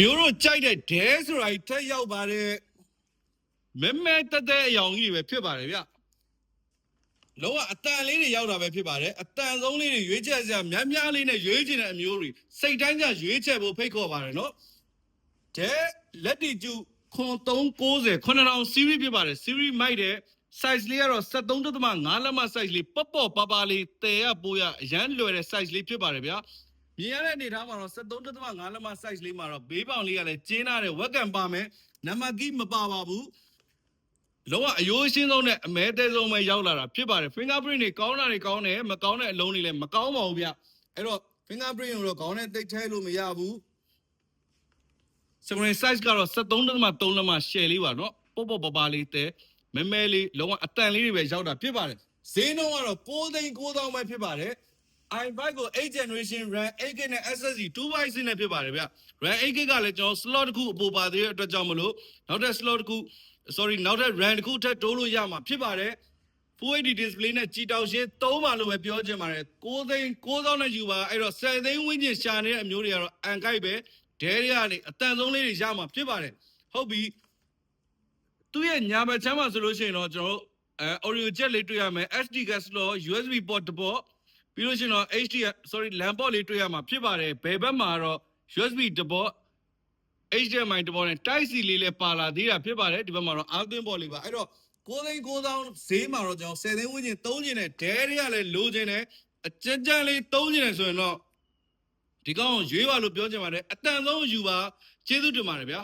မျိုးတို့ကြိုက်တဲ့ဒဲဆိုတာကြီးထက်ရောက်ပါတယ်မဲမဲတက်တဲ့အယောင်ကြီးတွေပဲဖြစ်ပါတယ်ဗျလုံးဝအတန်လေးတွေရောက်တာပဲဖြစ်ပါတယ်အတန်ဆုံးလေးတွေရွေးချက်စရာများများလေးနဲ့ရွေးချင်တဲ့အမျိုးတွေစိတ်တိုင်းကြရွေးချက်ဖို့ဖိတ်ခေါ်ပါတယ်နော်ဒဲလက်တီကျူခွန်390 9000 series ဖြစ်ပါတယ် series မိုက်တဲ့ size လေးကတော့73.5လက်မ size လေးပေါ့ပေါ့ပါပါလေးတဲရပိုးရအရန်လွယ်တဲ့ size လေးဖြစ်ပါတယ်ဗျာ မြင်ရတဲ့အနေထားမှာတော့73.5လက်မ size လေးမှာတော့ဘေးပေါင်လေးကလည်းကျင်းလာတဲ့ဝက်ကန်ပါမယ်နံပါတ်ကြီးမပါပါဘူးလောကအယိုးရှင်းဆုံးနဲ့အမဲသေးဆုံးပဲရောက်လာတာဖြစ်ပါတယ် fingerprint တွေကောင်းတာတွေကောင်းတယ်မကောင်းတဲ့အလုံးတွေလည်းမကောင်းပါဘူးဗျအဲ့တော့ fingerprint ကိုတော့ကောင်းတဲ့တိတ်ထဲလို့မရဘူး screen size ကတော့73.3လက်မ share လေးပါเนาะပေါ့ပေါ့ပါပါလေးတဲမဲမဲလေးလုံးဝအတန်လေးတွေပဲရောက်တာဖြစ်ပါတယ်ဈေးနှုန်းကတော့6သိန်း9000ပဲဖြစ်ပါတယ် i5 ကို8 generation RAM 8GB နဲ့ SSD 2x နဲ့ဖြစ်ပါတယ်ဗျ RAM 8GB ကလည်းကျွန်တော် slot တစ်ခုအပေါ်ပါသေးတဲ့အတွက်ကြောင့်မလို့နောက်ထပ် slot တစ်ခု sorry နောက်ထပ် RAM တစ်ခုထပ်တိုးလို့ရမှာဖြစ်ပါတယ် Full HD display နဲ့ကြည်တောင်ရှင်းသုံးပါလို့ပဲပြောချင်ပါတယ်6သိန်း9000နဲ့ယူပါအဲ့တော့10သိန်းဝန်းကျင်ရှာနေတဲ့အမျိုးတွေကတော့အန်ကိုက်ပဲဒဲတွေကနေအတန်ဆုံးလေးတွေရမှာဖြစ်ပါတယ်ဟုတ်ပြီသူ့ရဲ့ညာဘက်ချမ်းမှာဆိုလို့ရှိရင်တော့ကျွန်တော်တို့အဲ audio jack လေးတွေ့ရမယ် SD card slot USB port တစ်ပေါ့ ပြီးလို့ရှိရင်တော့ HD sorry LAN port လေးတွေ့ရမှာဖြစ်ပါတယ်ဘယ်ဘက်မှာတော့ USB တစ်ပေါ့ HDMI တစ်ပေါ့နဲ့ Type C လေးလည်းပါလာသေးတာဖြစ်ပါတယ်ဒီဘက်မှာတော့ Arduino port လေးပါအဲ့တော့9သိန်း9000ဈေးမှာတော့ကျွန်တော်10သိန်းဝန်းကျင်သုံးကျင်တဲ့ဒဲတွေကလည်းလိုချင်တယ်အကြမ်းကြမ်းလေးသုံးကျင်တယ်ဆိုရင်တော့ဒီကောင်ကိုရွေးပါလို့ပြောချင်ပါတယ်အတန်ဆုံးယူပါကျေးဇူးတင်ပါတယ်ဗျာ